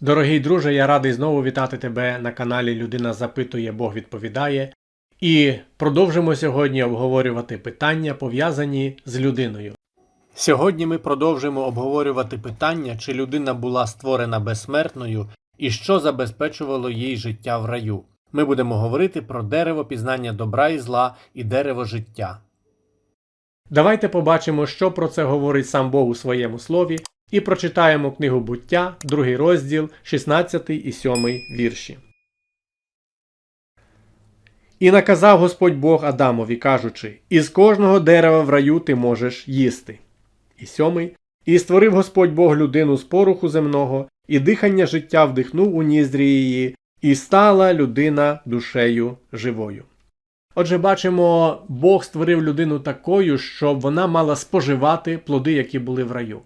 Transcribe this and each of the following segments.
Дорогий друже, я радий знову вітати тебе на каналі Людина запитує, Бог відповідає. І продовжимо сьогодні обговорювати питання, пов'язані з людиною. Сьогодні ми продовжимо обговорювати питання, чи людина була створена безсмертною і що забезпечувало їй життя в раю. Ми будемо говорити про дерево пізнання добра і зла і дерево життя. Давайте побачимо, що про це говорить сам Бог у своєму слові, і прочитаємо книгу буття, другий розділ, 16 і 7 вірші. І наказав Господь Бог Адамові, кажучи: Із кожного дерева в раю ти можеш їсти. І сьомий. І створив Господь Бог людину з поруху земного, і дихання життя вдихнув у ніздрі її, і стала людина душею живою. Отже, бачимо, Бог створив людину такою, щоб вона мала споживати плоди, які були в раю.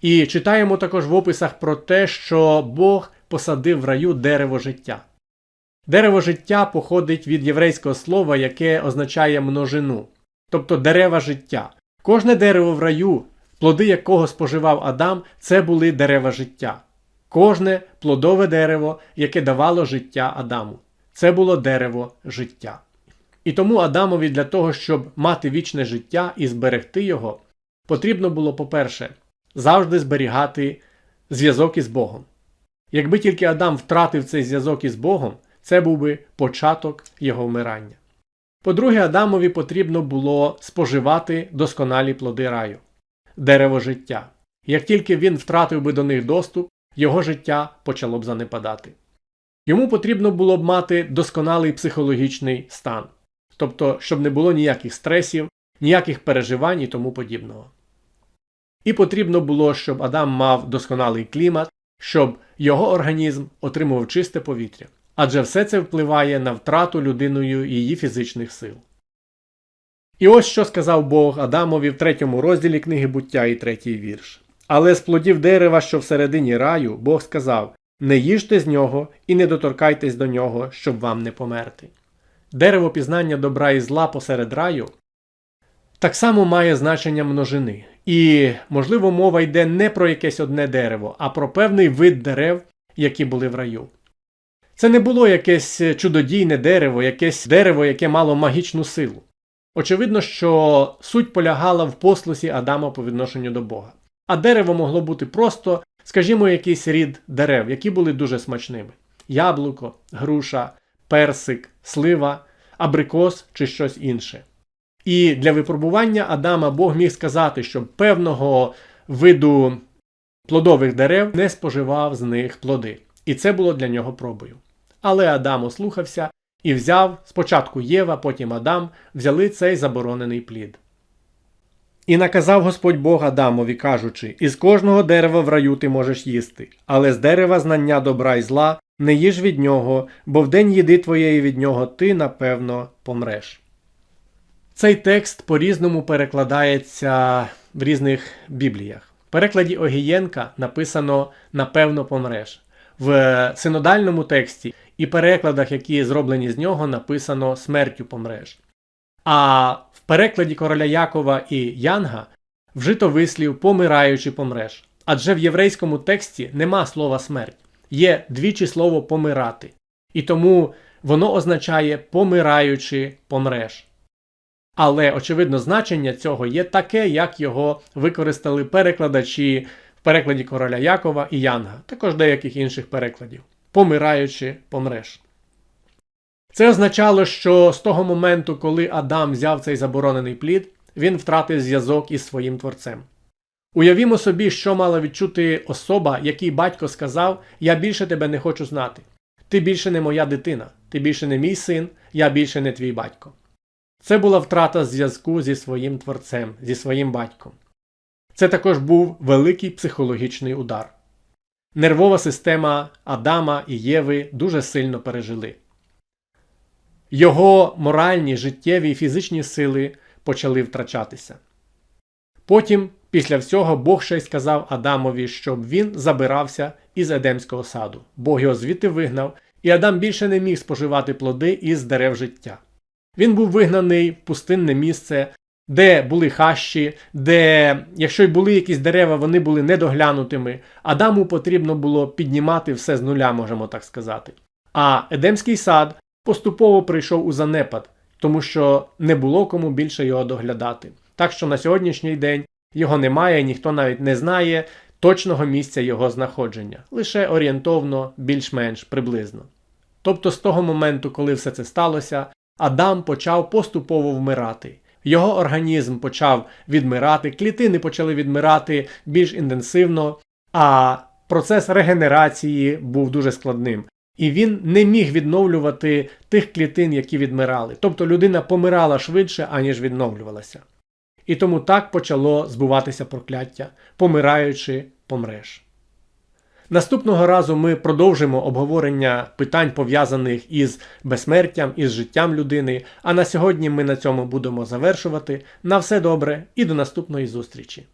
І читаємо також в описах про те, що Бог посадив в раю дерево життя. Дерево життя походить від єврейського слова, яке означає множину, тобто дерева життя. Кожне дерево в раю, плоди якого споживав Адам, це були дерева життя. Кожне плодове дерево, яке давало життя Адаму. Це було дерево життя. І тому Адамові для того, щоб мати вічне життя і зберегти його, потрібно було, по-перше, завжди зберігати зв'язок із Богом. Якби тільки Адам втратив цей зв'язок із Богом, це був би початок його вмирання. По-друге, Адамові потрібно було споживати досконалі плоди раю, дерево життя. Як тільки він втратив би до них доступ, його життя почало б занепадати. Йому потрібно було б мати досконалий психологічний стан, тобто, щоб не було ніяких стресів, ніяких переживань і тому подібного. І потрібно було, щоб Адам мав досконалий клімат, щоб його організм отримував чисте повітря, адже все це впливає на втрату людиною її фізичних сил. І ось що сказав Бог Адамові в третьому розділі книги буття і третій вірш. Але з плодів дерева, що всередині раю, Бог сказав Не їжте з нього і не доторкайтесь до нього, щоб вам не померти. Дерево пізнання добра і зла посеред раю так само має значення множини. І, можливо, мова йде не про якесь одне дерево, а про певний вид дерев, які були в раю. Це не було якесь чудодійне дерево, якесь дерево, яке мало магічну силу. Очевидно, що суть полягала в послусі Адама по відношенню до Бога. А дерево могло бути просто, скажімо, якийсь рід дерев, які були дуже смачними: яблуко, груша, персик, слива, абрикос чи щось інше. І для випробування Адама Бог міг сказати, що певного виду плодових дерев не споживав з них плоди. І це було для нього пробою. Але Адам ослухався і взяв спочатку Єва, потім Адам, взяли цей заборонений плід. І наказав Господь Бог Адамові, кажучи: Із кожного дерева в раю ти можеш їсти, але з дерева знання добра і зла не їж від нього, бо в день їди твоєї від нього ти, напевно, помреш. Цей текст по-різному перекладається в різних бібліях. В перекладі Огієнка написано напевно помреш. В синодальному тексті і перекладах, які зроблені з нього, написано смертю помреш. А в перекладі короля Якова і Янга вжито вислів помираючи помреш. Адже в єврейському тексті нема слова смерть, є двічі слово помирати. І тому воно означає помираючи помреш. Але, очевидно, значення цього є таке, як його використали перекладачі в перекладі короля Якова і Янга, також деяких інших перекладів. Помираючи, помреш. Це означало, що з того моменту, коли Адам взяв цей заборонений плід, він втратив зв'язок із своїм творцем. Уявімо собі, що мала відчути особа, якій батько сказав: Я більше тебе не хочу знати. Ти більше не моя дитина, ти більше не мій син, я більше не твій батько. Це була втрата зв'язку зі своїм творцем, зі своїм батьком. Це також був великий психологічний удар. Нервова система Адама і Єви дуже сильно пережили. Його моральні, життєві і фізичні сили почали втрачатися. Потім, після всього, Бог ще й сказав Адамові, щоб він забирався із Едемського саду. Бог його звідти вигнав, і Адам більше не міг споживати плоди із дерев життя. Він був вигнаний в пустинне місце, де були хащі, де, якщо й були якісь дерева, вони були недоглянутими. Адаму потрібно було піднімати все з нуля, можемо так сказати. А Едемський сад поступово прийшов у занепад, тому що не було кому більше його доглядати. Так що на сьогоднішній день його немає, ніхто навіть не знає точного місця його знаходження, лише орієнтовно, більш-менш приблизно. Тобто з того моменту, коли все це сталося, Адам почав поступово вмирати. Його організм почав відмирати, клітини почали відмирати більш інтенсивно, а процес регенерації був дуже складним. І він не міг відновлювати тих клітин, які відмирали. Тобто людина помирала швидше, аніж відновлювалася. І тому так почало збуватися прокляття, помираючи, помреш. Наступного разу ми продовжимо обговорення питань, пов'язаних із безсмертям, із життям людини. А на сьогодні ми на цьому будемо завершувати. На все добре і до наступної зустрічі!